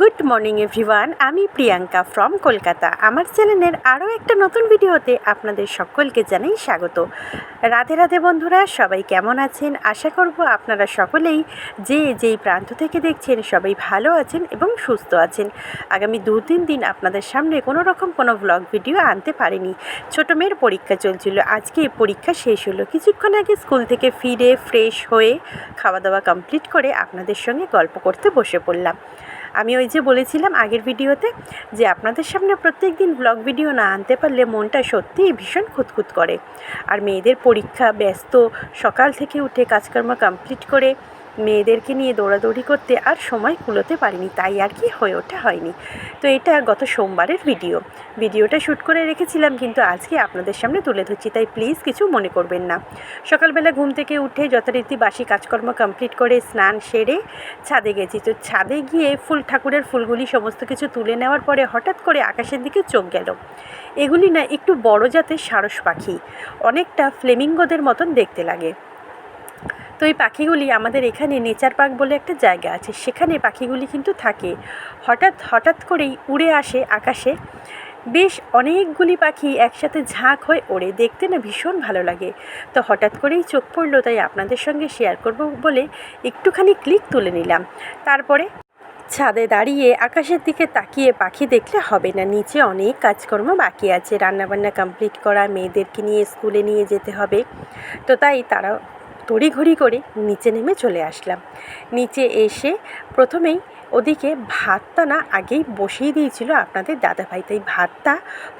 Good morning everyone, আমি Priyanka from Kolkata. আমার চ্যানেলের আরও একটা নতুন ভিডিওতে আপনাদের সকলকে জানাই স্বাগত। রাধে রাধে বন্ধুরা, সবাই কেমন আছেন? আশা করব আপনারা সকলেই যে যেই প্রান্ত থেকে দেখছেন সবাই ভালো আছেন এবং সুস্থ আছেন। আগামী দু তিন দিন আপনাদের সামনে কোনো রকম কোনো ব্লগ ভিডিও আনতে পারিনি। ছোটো মেয়ের পরীক্ষা চলছিল। আজকে পরীক্ষা শেষ হলো। কিছুক্ষণ আগে স্কুল থেকে ফিরে ফ্রেশ হয়ে খাওয়া দাওয়া কমপ্লিট করে আপনাদের সঙ্গে গল্প করতে বসে পড়লাম। আমি ওই যে বলেছিলাম আগের ভিডিওতে যে আপনাদের সামনে প্রত্যেক দিন ব্লগ ভিডিও না আনতে পারলে মনটা সত্যিই ভীষণ খুঁতখুত করে। আর মেয়েদের পরীক্ষা, ব্যস্ত, সকাল থেকে উঠে কাজকর্ম কমপ্লিট করে মেয়েদেরকে নিয়ে দৌড়াদৌড়ি করতে আর সময় কুলোতে পারিনি, তাই আর কি হয়ে ওঠা হয়নি। তো এটা গত সোমবারের ভিডিও। ভিডিওটা শ্যুট করে রেখেছিলাম, কিন্তু আজকে আপনাদের সামনে তুলে ধরছি, তাই প্লিজ কিছু মনে করবেন না। সকালবেলা ঘুম থেকে উঠে যথারীতি বাসি কাজকর্ম কমপ্লিট করে স্নান সেরে ছাদে গেছি। তো ছাদে গিয়ে ফুল, ঠাকুরের ফুলগুলি সমস্ত কিছু তুলে নেওয়ার পরে হঠাৎ করে আকাশের দিকে চোখ গেল। এগুলি না একটু বড় জাতের সারস পাখি। অনেকটা ফ্লেমিঙ্গোদের মতন দেখতে লাগে। তো এই পাখিগুলি আমাদের এখানে নেচার পার্ক বলে একটা জায়গা আছে। সেখানে পাখিগুলি কিন্তু থাকে। হঠাৎ হঠাৎ করেই উড়ে আসে আকাশে। বেশ অনেকগুলি পাখি একসাথে ঝাঁক হয়ে ওড়ে। দেখতে না ভীষণ ভালো লাগে। তো হঠাৎ করেই চোখ পড়ল, তাই আপনাদের সঙ্গে শেয়ার করব বলে একটুখানি ক্লিক তুলে নিলাম। তারপরে ছাদে দাঁড়িয়ে আকাশের দিকে তাকিয়ে পাখি দেখলে হবে না। নিচে অনেক কাজকর্ম বাকি আছে। রান্নাবান্না কমপ্লিট করা, মেয়েদেরকে নিয়ে স্কুলে নিয়ে যেতে হবে। তো তাই তারা তড়িঘড়ি করে নিচে নেমে চলে আসলাম। নিচে এসে প্রথমেই ওদিকে ভাতটা না আগেই বসিয়ে দিয়েছিল আপনাদের দাদাভাই, তাই ভাতটা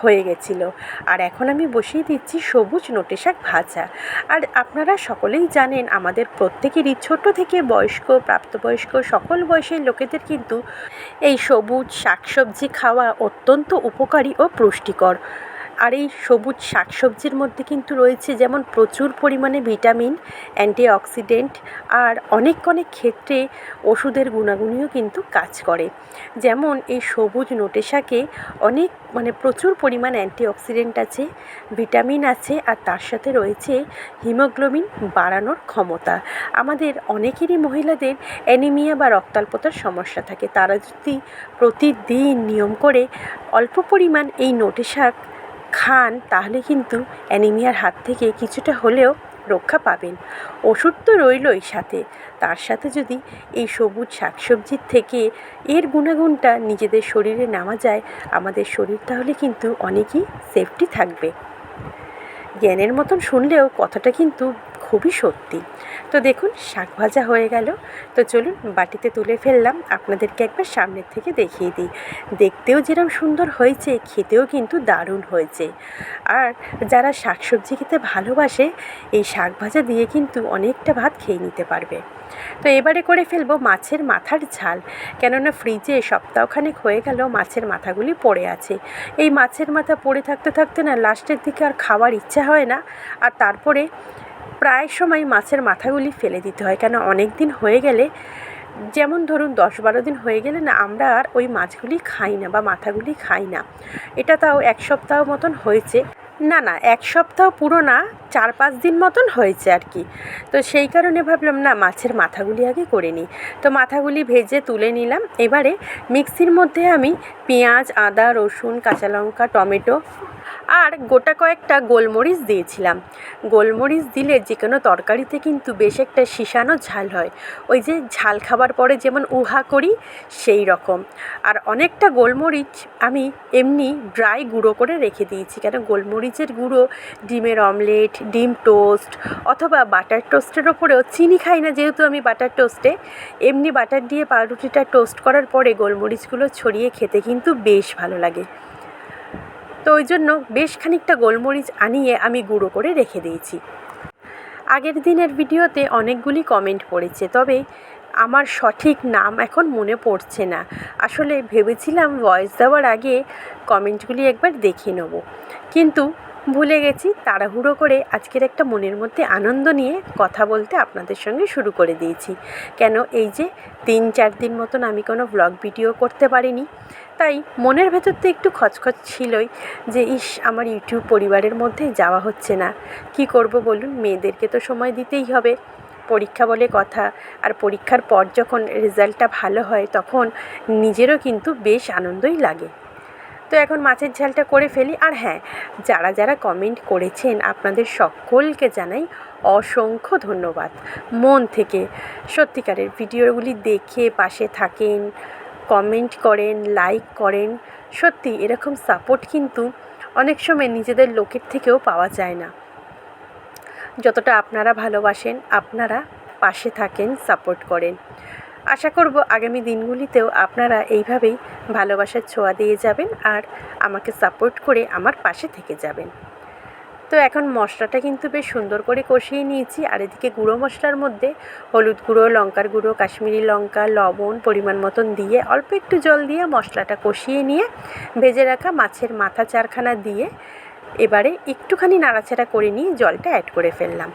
হয়ে গেছিল। আর এখন আমি বসিয়ে দিচ্ছি সবুজ নোটে শাক ভাজা। আর আপনারা সকলেই জানেন, আমাদের প্রত্যেকেরই ছোট থেকে বয়স্ক, প্রাপ্তবয়স্ক, সকল বয়সের লোকেদের কিন্তু এই সবুজ শাকসবজি খাওয়া অত্যন্ত উপকারী ও পুষ্টিকর। আর এই সবুজ শাকসবজির মধ্যে কিন্তু রয়েছে যেমন প্রচুর পরিমাণে ভিটামিন, অ্যান্টিঅক্সিডেন্ট আর অনেক অনেক ক্ষেত্রে ওষুধের গুণাগুণিও কিন্তু কাজ করে। যেমন এই সবুজ নোটে শাকে অনেক মানে প্রচুর পরিমাণ অ্যান্টিঅক্সিডেন্ট আছে, ভিটামিন আছে আর তার সাথে রয়েছে হিমোগ্লোবিন বাড়ানোর ক্ষমতা। আমাদের অনেকেরই মহিলাদের অ্যানিমিয়া বা রক্তাল্পতার সমস্যা থাকে। তারা যদি প্রতিদিন নিয়ম করে অল্প পরিমাণ এই নোটে শাক খান, তাহলে কিন্তু অ্যানিমিয়ার হাত থেকে কিছুটা হলেও রক্ষা পাবেন। ওষুধ তো রইলই সাথে। তার সাথে যদি এই সবুজ শাকসবজির থেকে এর গুণাগুণটা নিজেদের শরীরে নামা যায়, আমাদের শরীর তাহলে কিন্তু অনেকই সেফটি থাকবে। জ্ঞানের মতন শুনলেও কথাটা কিন্তু খুবই সত্যি। তো দেখুন, শাক ভাজা হয়ে গেল। তো চলুন, বাটিতে তুলে ফেললাম। আপনাদেরকে একবার সামনের থেকে দেখিয়ে দিই। দেখতেও যেরকম সুন্দর হয়েছে, খেতেও কিন্তু দারুণ হয়েছে। আর যারা শাক সবজি খেতে ভালোবাসে, এই শাক ভাজা দিয়ে কিন্তু অনেকটা ভাত খেয়ে নিতে পারবে। তো এবারে করে ফেলব মাছের মাথার ঝাল। কেননা ফ্রিজে সপ্তাহখানেক হয়ে গেল মাছের মাথাগুলি পড়ে আছে। এই মাছের মাথা পড়ে থাকতে থাকতে না, লাস্টের দিকে আর খাওয়ার ইচ্ছা হয় না। আর তারপরে প্রায় সময় মাছের মাথাগুলি ফেলে দিতে হয়, কেন অনেক দিন হয়ে গেলে, যেমন ধরুন দশ বারো দিন হয়ে গেলে না, আমরা আর ওই মাছগুলি খাই না বা মাথাগুলি খাই না। এটা তাও এক সপ্তাহ মতন হয়েছে। না না, এক সপ্তাহ পুরো না, চার, পাঁচ দিন মতন হয়েছে আর কি। তো সেই কারণে ভাবলাম, না, মাছের মাথাগুলি আগে করে নিই। তো মাথাগুলি ভেজে তুলে নিলাম। এবারে মিক্সির মধ্যে আমি পেঁয়াজ, আদা, রসুন, কাঁচা লঙ্কা, টমেটো আর গোটা কয়েকটা গোলমরিচ দিয়েছিলাম। গোলমরিচ দিলে যে কোনো তরকারিতে কিন্তু বেশ একটা শিশানো ঝাল হয়। ওই যে ঝাল খাবার পরে যেমন উহা করি, সেই রকম। আর অনেকটা গোলমরিচ আমি এমনি ড্রাই গুঁড়ো করে রেখে দিয়েছি। কেন? গোলমরিচের গুঁড়ো, ডিমের অমলেট, ডিম টোস্ট অথবা বাটার টোস্টের ওপরেও চিনি খাই না যেহেতু আমি বাটার টোস্টে। এমনি বাটার দিয়ে পাউরুটিটা টোস্ট করার পরে গোলমরিচগুলো ছড়িয়ে খেতে কিন্তু বেশ ভালো লাগে। তো ওই জন্য বেশ খানিকটা গোলমরিচ আনিয়ে আমি গুঁড়ো করে রেখে দিয়েছি। আগের দিনের ভিডিওতে অনেকগুলি কমেন্ট পড়েছে, তবে আমার সঠিক নাম এখন মনে পড়ছে না। আসলে ভেবেছিলাম ভয়েস দেওয়ার আগে কমেন্টগুলি একবার দেখে নেব। কিন্তু ভুলে গেছি, তাড়াহুড়ো করে আজকের একটা মনের মধ্যে আনন্দ নিয়ে কথা বলতে আপনাদের সঙ্গে শুরু করে দিয়েছি। কেন এই যে তিন চার দিন মতন আমি কোনো ব্লগ ভিডিও করতে পারিনি। তাই মনের ভেতর তো একটু খচখচ ছিলই যে, ইস, আমার ইউটিউব পরিবারের মধ্যে যাওয়া হচ্ছে না। কি করব বলুন? মেয়েদেরকে তো সময় দিতেই হবে। পরীক্ষা বলে কথা আর পরীক্ষার পর যখন রেজাল্টটা ভালো হয় তখন নিজেরও কিন্তু বেশ আনন্দই লাগে। তো এখন মাছের ঝালটা করে ফেলি আর হ্যাঁ যারা যারা কমেন্ট করেছেন আপনাদের সকলকে জানাই অসংখ্য ধন্যবাদ। মন থেকে সত্যিকারের ভিডিওগুলি দেখে পাশে থাকেন কমেন্ট করেন লাইক করেন, সত্যি এরকম সাপোর্ট কিন্তু অনেক সময় নিজেদের লোকের থেকেও পাওয়া যায় না। যতটা আপনারা ভালোবাসেন, আপনারা পাশে থাকেন, সাপোর্ট করেন। আশা করব আগামী দিনগুলিতেও আপনারা এইভাবেই ভালোবাসার ছোঁয়া দিয়ে যাবেন আর আমাকে সাপোর্ট করে আমার পাশে থেকে যাবেন। তো এখন মশলাটা কিন্তু বেশ সুন্দর করে কষিয়ে নিয়েছি। আর এদিকে গুঁড়ো মশলার মধ্যে হলুদ গুঁড়ো, লঙ্কার গুঁড়ো, কাশ্মীরি লঙ্কা, লবণ পরিমাণ মতন দিয়ে অল্প একটু জল দিয়ে মশলাটা কষিয়ে নিয়ে ভেজে রাখা মাছের মাথা চারখানা দিয়ে এবারে একটুখানি নাড়াচাড়া করে নিয়ে জলটা অ্যাড করে ফেললাম।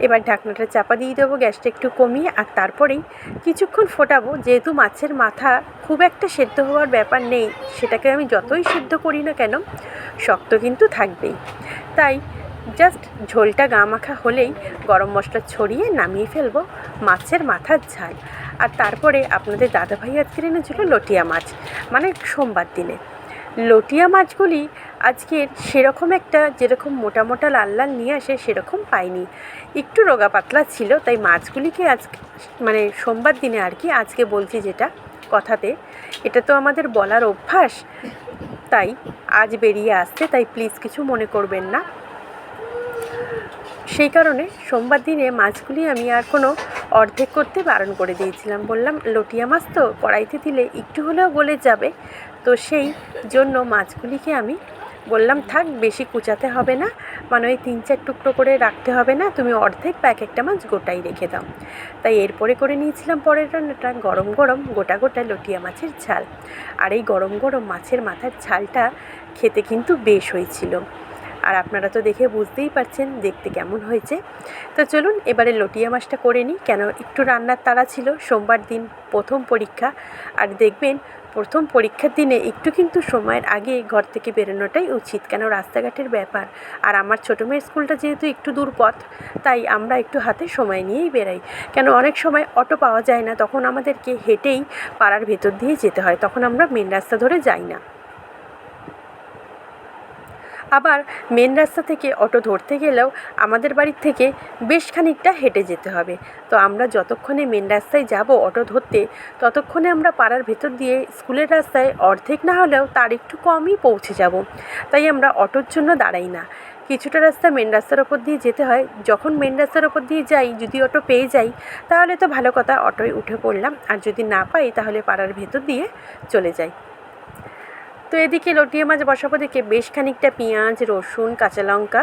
এবার ঢাকনাটা চাপা দিয়ে দেবো, গ্যাসটা একটু কমিয়ে, আর তারপরেই কিছুক্ষণ ফোটাবো। যেহেতু মাছের মাথা খুব একটা সেদ্ধ হওয়ার ব্যাপার নেই, সেটাকে আমি যতই সিদ্ধ করি না কেন, শক্ত কিন্তু থাকবেই। তাই জাস্ট ঝোলটা গা মাখা হলেই গরম মশলা ছড়িয়ে নামিয়ে ফেলব মাছের মাথার ঝাল। আর তারপরে আপনাদের দাদাভাই আজকের এনেছিল লটিয়া মাছ মানে সোমবার দিনে। লটিয়া মাছগুলি আজকের সেরকম একটা যেরকম মোটা মোটা লাল লাল নিয়ে আসে, সেরকম পাইনি। একটু রোগা পাতলা ছিল, তাই মাছগুলিকে আজ মানে সোমবার দিনে আর কি আজকে বলছি যেটা কথাতে। এটা তো আমাদের বলার অভ্যাস, তাই আজ বেরিয়ে আসছে, তাই প্লিজ কিছু মনে করবেন না। সেই কারণে সোমবার দিনে মাছগুলি আমি আর কোনো অর্ধেক করতে বারণ করে দিয়েছিলাম। বললাম, লটিয়া মাছ তো কড়াইতে দিলে একটু হলেও গলে যাবে। তো সেই জন্য মাছগুলিকে আমি বললাম, থাক, বেশি কুচাতে হবে না। মানে ওই তিন চার টুকরো করে রাখতে হবে না। তুমি অর্ধেক বা এক একটা মাছ গোটাই রেখে দাও। তাই এরপরে করে নিয়েছিলাম পরের রান্নাটা, গরম গরম, গোটা গোটা লটিয়া মাছের ঝাল। আর এই গরম গরম মাছের মাথার ঝালটা খেতে কিন্তু বেশ হয়েছিল। আর আপনারা তো দেখে বুঝতেই পারছেন, দেখতে কেমন হয়েছে। তো চলুন, এবারে লটিয়া মাছটা করে নিই। কেন, একটু রান্নার তাড়া ছিল। সোমবার দিন প্রথম পরীক্ষা। আর দেখবেন প্রথম পরীক্ষার দিনে একটু কিন্তু সময়ের আগে ঘর থেকে বেরোনোটাই উচিত। কেন? রাস্তাঘাটের ব্যাপার। আর আমার ছোটো মেয়ের স্কুলটা যেহেতু একটু দূর পথ তাই আমরা একটু হাতে সময় নিয়েই বেরাই। কেন? অনেক সময় অটো পাওয়া যায় না, তখন আমাদেরকে হেঁটেই পাড়ার ভেতর দিয়ে যেতে হয়। তখন আমরা মেন রাস্তা ধরে যাই না। আবার মেন রাস্তা থেকে অটো ধরতে গেলেও আমাদের বাড়ির থেকে বেশ খানিকটা হেঁটে যেতে হবে। তো আমরা যতক্ষণে মেন রাস্তায় যাব অটো ধরতে, ততক্ষণে আমরা পাড়ার ভেতর দিয়ে স্কুলের রাস্তায় অর্ধেক না হলেও তার একটু কমই পৌঁছে যাব। তাই আমরা অটোর জন্য দাঁড়াই না। কিছুটা রাস্তা মেন রাস্তার ওপর দিয়ে যেতে হয়। যখন মেন রাস্তার ওপর দিয়ে যাই, যদি অটো পেয়ে যাই, তাহলে তো ভালো কথা অটোয় উঠে পড়লাম। আর যদি না পাই, তাহলে পাড়ার ভেতর দিয়ে চলে যাই। তো এদিকে লটিয়ে মাছ বসাবো দেখে বেশ খানিকটা পেঁয়াজ, রসুন, কাঁচা লঙ্কা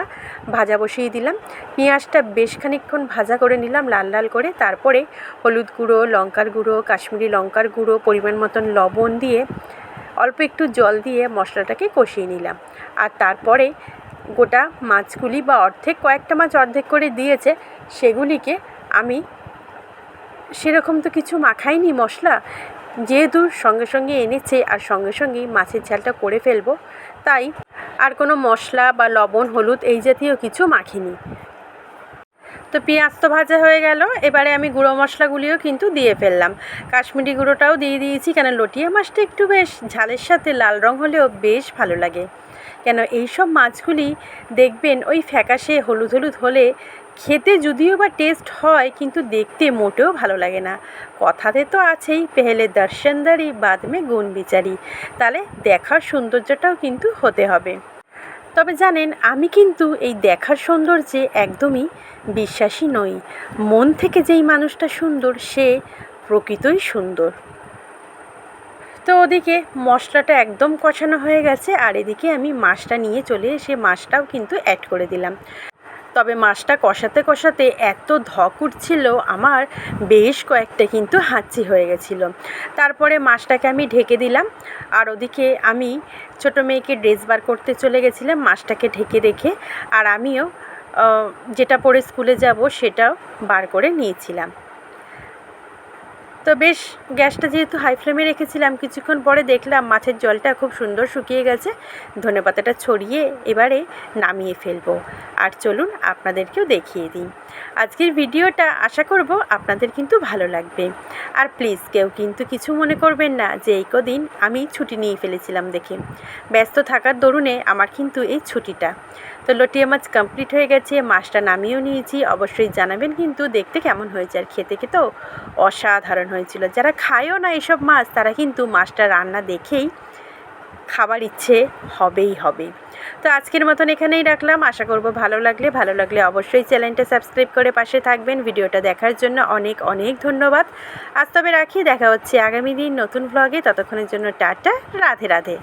ভাজা বসিয়ে দিলাম। পেঁয়াজটা বেশ খানিকক্ষণ ভাজা করে নিলাম লাল লাল করে। তারপরে হলুদ গুঁড়ো, লঙ্কার গুঁড়ো, কাশ্মীরি লঙ্কার গুঁড়ো, পরিমাণ মতন লবণ দিয়ে অল্প একটু জল দিয়ে মশলাটাকে কষিয়ে নিলাম। আর তারপরে গোটা মাছগুলি বা অর্ধেক, কয়েকটা মাছ অর্ধেক করে দিয়েছে, সেগুলিকে আমি সেরকম তো কিছু মাখাইনি মশলা যেহেতু সঙ্গে সঙ্গে এনেছে আর সঙ্গে সঙ্গেই মাছের ঝালটা করে ফেলব, তাই আর কোনো মশলা বা লবণ, হলুদ এই জাতীয় কিছু মাখিনি। তো পেঁয়াজ তো ভাজা হয়ে গেল, এবারে আমি গুঁড়ো মশলাগুলিও কিন্তু দিয়ে ফেললাম। কাশ্মীরি গুঁড়োটাও দিয়ে দিয়েছি, কেন লটিয়া মাছটা একটু বেশ ঝালের সাথে লাল রং হলেও বেশ ভালো লাগে। কেন এই সব মাছগুলি দেখবেন ওই ফ্যাকাশে হলুদ হলুদ হলে খেতে যদিও বা টেস্ট হয়, কিন্তু দেখতে মোটেও ভালো লাগে না। কথাতে তো আছেই, পেহেলে দর্শনদারি বাদমে গুণ বিচারি। তাহলে দেখার সৌন্দর্যটাও কিন্তু হতে হবে। তবে জানেন, আমি কিন্তু এই দেখার সৌন্দর্যে একদমই বিশ্বাসী নই। মন থেকে যেই মানুষটা সুন্দর, সে প্রকৃতই সুন্দর। তো ওদিকে মশলাটা একদম কষানো হয়ে গেছে, আর এদিকে আমি মাছটা নিয়ে চলে এসে মাছটাও কিন্তু অ্যাড করে দিলাম। তবে মাছটা কষাতে কষাতে এত ধক উঠছিল, আমার বেশ কয়েকটা কিন্তু হাঁচি হয়ে গেছিল। তারপরে মাছটাকে আমি ঢেকে দিলাম, আর ওদিকে আমি ছোটো মেয়েকে ড্রেস বার করতে চলে গেছিলাম, মাছটাকে ঢেকে রেখে, আর আমিও যেটা পরে স্কুলে যাব সেটাও বার করে নিয়েছিলাম। তো বেশ, গ্যাসটা যেহেতু হাই ফ্লেমে রেখেছিলাম, কিছুক্ষণ পরে দেখলাম মাছের জলটা খুব সুন্দর শুকিয়ে গেছে। ধনেপাতাটা ছড়িয়ে এবারে নামিয়ে ফেলব। আর চলুন আপনাদেরকেও দেখিয়ে দিই। আজকের ভিডিওটা আশা করব আপনাদের কিন্তু ভালো লাগবে। আর প্লিজ কেউ কিন্তু কিছু মনে করবেন না যে এই কদিন আমি ছুটি নিয়ে ফেলেছিলাম দেখে। ব্যস্ত থাকার দরুনে আমার কিন্তু এই ছুটিটা। তো লটিয়া মাছ কমপ্লিট হয়ে গেছে, মাছটা নামিয়েও নিয়েছি। অবশ্যই জানাবেন কিন্তু দেখতে কেমন হয়েছে আর খেতে খেতেও অসাধারণ হয়েছিল। যারা খায়ও না এসব মাছ, তারা কিন্তু মাছটা রান্না দেখেই খাবার ইচ্ছে হবেই হবে। তো আজকের মতন এখানেই রাখলাম। আশা করব ভালো লাগলে ভালো লাগলে অবশ্যই চ্যানেলটা সাবস্ক্রাইব করে পাশে থাকবেন। ভিডিওটা দেখার জন্য অনেক অনেক ধন্যবাদ। আজ তবে রাখি, দেখা হচ্ছে আগামী দিন নতুন ব্লগে ততক্ষণের জন্য টাটা, রাধে রাধে।